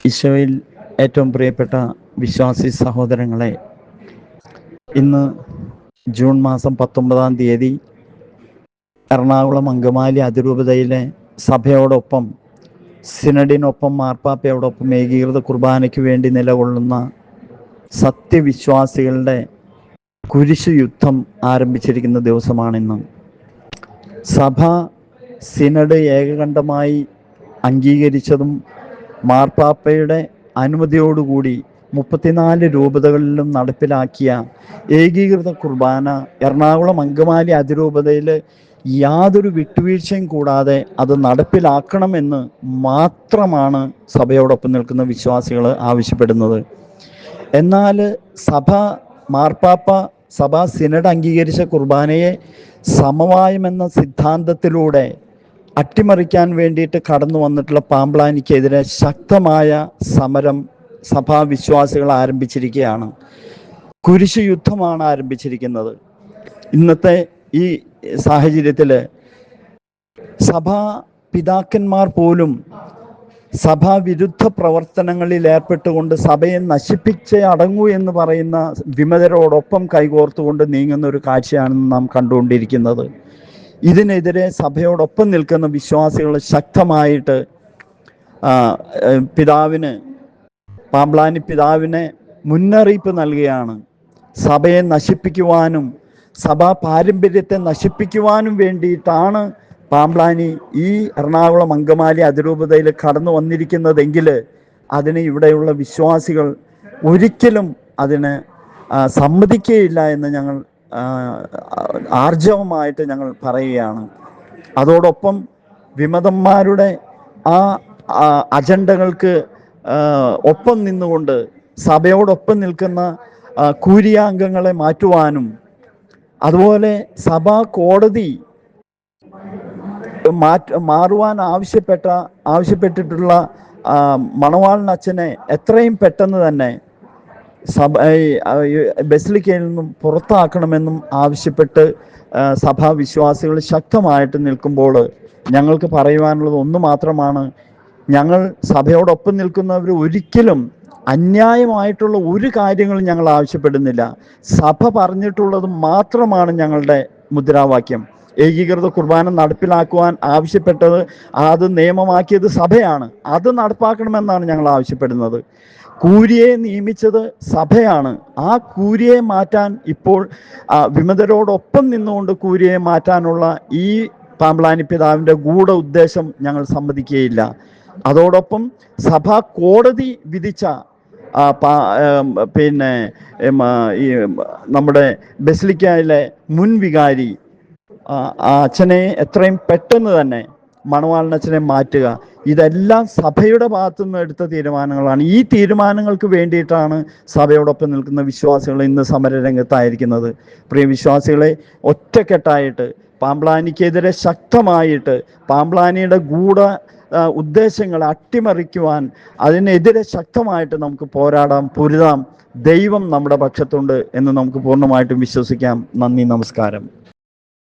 ഈശോയിൽ ഏറ്റവും പ്രിയപ്പെട്ട വിശ്വാസി സഹോദരങ്ങളെ ഇന്ന് ജൂൺ മാസം പത്തൊമ്പതാം തീയതി എറണാകുളം അങ്കമാലി അതിരൂപതയിലെ സഭയോടൊപ്പം സിനഡിനൊപ്പം മാർപ്പാപ്പയോടൊപ്പം ഏകീകൃത കുർബാനയ്ക്ക് വേണ്ടി നിലകൊള്ളുന്ന സത്യവിശ്വാസികളുടെ കുരിശു യുദ്ധം ആരംഭിച്ചിരിക്കുന്ന ദിവസമാണിന്ന്. സഭ സിനഡ് ഏകകണ്ഠമായി അംഗീകരിച്ചതും മാർപ്പാപ്പയുടെ അനുമതിയോടുകൂടി മുപ്പത്തിനാല് രൂപതകളിലും നടപ്പിലാക്കിയ ഏകീകൃത കുർബാന എറണാകുളം അങ്കമാലി അതിരൂപതയിൽ യാതൊരു വിട്ടുവീഴ്ചയും കൂടാതെ അത് നടപ്പിലാക്കണമെന്ന് മാത്രമാണ് സഭയോടൊപ്പം നിൽക്കുന്ന വിശ്വാസികൾ ആവശ്യപ്പെടുന്നത്. എന്നാൽ സഭ മാർപ്പാപ്പ സഭ സിനഡ് അംഗീകരിച്ച കുർബാനയെ സമവായമെന്ന സിദ്ധാന്തത്തിലൂടെ അട്ടിമറിക്കാൻ വേണ്ടിയിട്ട് കടന്നു വന്നിട്ടുള്ള പാമ്പ്ലാനിക്കെതിരെ ശക്തമായ സമരം സഭാവിശ്വാസികൾ ആരംഭിച്ചിരിക്കുകയാണ്. കുരിശ് യുദ്ധമാണ് ആരംഭിച്ചിരിക്കുന്നത്. ഇന്നത്തെ ഈ സാഹചര്യത്തിൽ സഭാ പിതാക്കന്മാർ പോലും സഭാവിരുദ്ധ പ്രവർത്തനങ്ങളിൽ ഏർപ്പെട്ടുകൊണ്ട് സഭയെ നശിപ്പിച്ചേ അടങ്ങൂ എന്ന് പറയുന്ന വിമതരോടൊപ്പം കൈകോർത്തുകൊണ്ട് നീങ്ങുന്ന ഒരു കാഴ്ചയാണ് നാം കണ്ടുകൊണ്ടിരിക്കുന്നത്. ഇതിനെതിരെ സഭയോടൊപ്പം നിൽക്കുന്ന വിശ്വാസികൾ ശക്തമായിട്ട് പിതാവിന് പാമ്പ്ലാനി പിതാവിനെ മുന്നറിയിപ്പ് നൽകുകയാണ്. സഭയെ നശിപ്പിക്കുവാനും സഭാ പാരമ്പര്യത്തെ നശിപ്പിക്കുവാനും വേണ്ടിയിട്ടാണ് പാമ്പ്ലാനി ഈ എറണാകുളം അങ്കമാലി അതിരൂപതയിൽ കടന്നു വന്നിരിക്കുന്നതെങ്കിൽ അതിന് ഇവിടെയുള്ള വിശ്വാസികൾ ഒരിക്കലും അതിന് സമ്മതിക്കുകയില്ല എന്ന് ഞങ്ങൾ ആർജവമായിട്ട് ഞങ്ങൾ പറയുകയാണ്. അതോടൊപ്പം വിമതന്മാരുടെ ആ അജണ്ടകൾക്ക് ഒപ്പം നിന്നുകൊണ്ട് സഭയോടൊപ്പം നിൽക്കുന്ന കൂരിയാംഗങ്ങളെ മാറ്റുവാനും അതുപോലെ സഭാ കോടതി മാറ്റ മാറുവാൻ ആവശ്യപ്പെട്ട ആവശ്യപ്പെട്ടിട്ടുള്ള മണവാളിനച്ഛനെ എത്രയും പെട്ടെന്ന് തന്നെ സഭ ബസിലിക്കയിൽ പുറത്താക്കണമെന്നും ആവശ്യപ്പെട്ട് സഭാ വിശ്വാസികൾ ശക്തമായിട്ട് നിൽക്കുമ്പോൾ ഞങ്ങൾക്ക് പറയുവാനുള്ളത് ഒന്ന് മാത്രമാണ്. ഞങ്ങൾ സഭയോടൊപ്പം നിൽക്കുന്നവർ ഒരിക്കലും അന്യായമായിട്ടുള്ള ഒരു കാര്യങ്ങളും ഞങ്ങൾ ആവശ്യപ്പെടുന്നില്ല. സഭ പറഞ്ഞിട്ടുള്ളത് മാത്രമാണ് ഞങ്ങളുടെ മുദ്രാവാക്യം. ഏകീകൃത കുർബാന നടപ്പിലാക്കുവാൻ ആവശ്യപ്പെട്ടത് അത് നിയമമാക്കിയത് സഭയാണ്. അത് നടപ്പാക്കണമെന്നാണ് ഞങ്ങൾ ആവശ്യപ്പെടുന്നത്. കൂരിയെ നിയമിച്ചത് സഭയാണ്. ആ കൂരിയെ മാറ്റാൻ ഇപ്പോൾ വിമതരോടൊപ്പം നിന്നുകൊണ്ട് കൂരിയെ മാറ്റാനുള്ള ഈ പാമ്പ്ലാനി പിതാവിന്റെ ഗൂഢ ഉദ്ദേശം ഞങ്ങൾ സമ്മതിക്കുകയില്ല. അതോടൊപ്പം സഭാ കോടതി വിധിച്ച പിന്നെ ഈ നമ്മുടെ ബസിലിക്കയിലെ മുൻ വികാരി അച്ഛനെ എത്രയും പെട്ടെന്ന് തന്നെ മണവാളൻ അച്ഛനെ മാറ്റുക. ഇതെല്ലാം സഭയുടെ ഭാഗത്തു നിന്ന് എടുത്ത തീരുമാനങ്ങളാണ്. ഈ തീരുമാനങ്ങൾക്ക് വേണ്ടിയിട്ടാണ് സഭയോടൊപ്പം നിൽക്കുന്ന വിശ്വാസികൾ ഇന്ന് സമരരംഗത്തായിരിക്കുന്നത്. പ്രിയ വിശ്വാസികളെ ഒറ്റക്കെട്ടായിട്ട് പാമ്പ്ലാനിക്കെതിരെ ശക്തമായിട്ട് പാമ്പ്ലാനിയുടെ ഗൂഢ ഉദ്ദേശങ്ങൾ അട്ടിമറിക്കുവാൻ അതിനെതിരെ ശക്തമായിട്ട് നമുക്ക് പോരാടാം പൊരുതാം ദൈവം നമ്മുടെ പക്ഷത്തുണ്ട് എന്ന് നമുക്ക് പൂർണമായിട്ടും വിശ്വസിക്കാം. നന്ദി നമസ്കാരം.